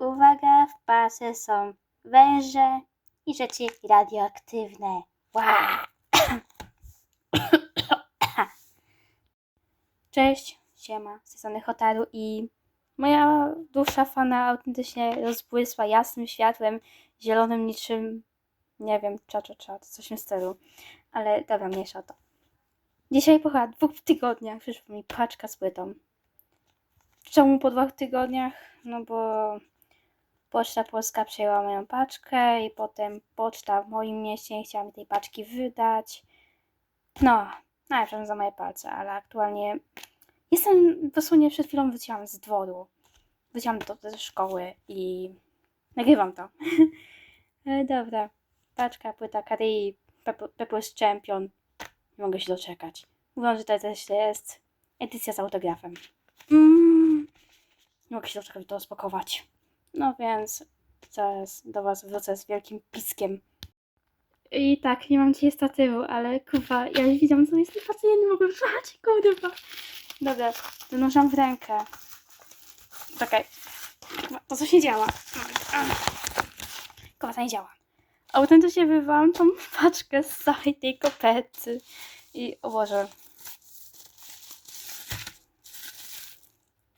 Uwaga, w pasie są węże i rzeczy radioaktywne. Wow. Cześć, siema, z tej Hotaru i moja dusza fana autentycznie rozbłysła jasnym światłem, zielonym niczym, nie wiem, cza, cza, cza, coś w stylu. Ale dobra, mniejsza o to. Dzisiaj po dwóch tygodniach przyszła mi paczka z płytą. Czemu po dwóch tygodniach? No bo Poczta Polska przejęła moją paczkę i potem poczta w moim mieście nie chciała mi tej paczki wydać. No, najpierw za moje palce, ale aktualnie jestem, dosłownie przed chwilą wróciłam z dworu. Wróciłam do, do szkoły i nagrywam to. E, Dobra, paczka, płyta Karei, Pepper's Champion. Nie mogę się doczekać. Mówią, że to też jest edycja z autografem. Mm, nie mogę się doczekać to rozpakować. No więc zaraz do Was wrócę z wielkim piskiem. I tak, nie mam dzisiaj statywu, ale kurwa, ja już widziałam, co jest tylko, ja nie mogę wrzucać, kurwa. Dobra, wynurzam w rękę. Czekaj. Kurwa, To coś nie działa. Kurwa, to nie działa. Autentycznie wyrwałam tą paczkę z całej tej koperty. I o Boże.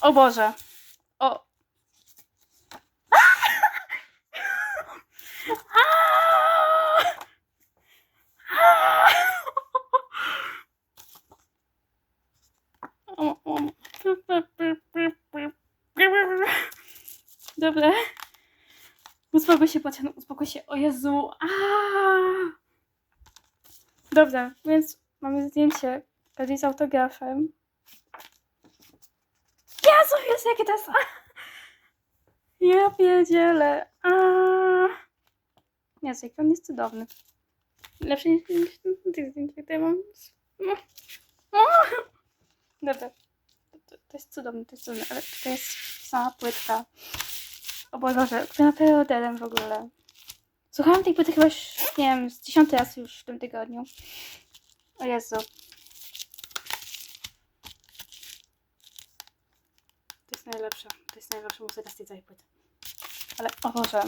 O Boże. O, Dobra. Uspokój się, Pocian, uspokój się. O Jezu. Aaaa! Dobra, więc mamy zdjęcie Kali z autografem. Jezu, jest jakie to jest... Ja pierdzielę. Jezu, jak on jest cudowny. Lepszy niż tych zdjęć, które mam. No. Dobra. To, to jest cudowne, to jest cudowne, ale to jest sama płytka. O Boże, która preorderem w ogóle. Słuchałam tej płyty chyba nie wiem, z dziesiąty raz już w tym tygodniu. O Jezu. To jest najlepsza, to jest najlepsza muzyka z tej całej płyty. Ale, o Boże.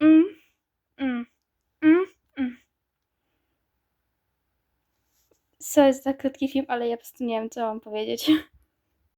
Mm, mm, mm, mm. Sorry za tak krótki film, ale ja po prostu nie wiem, co mam powiedzieć.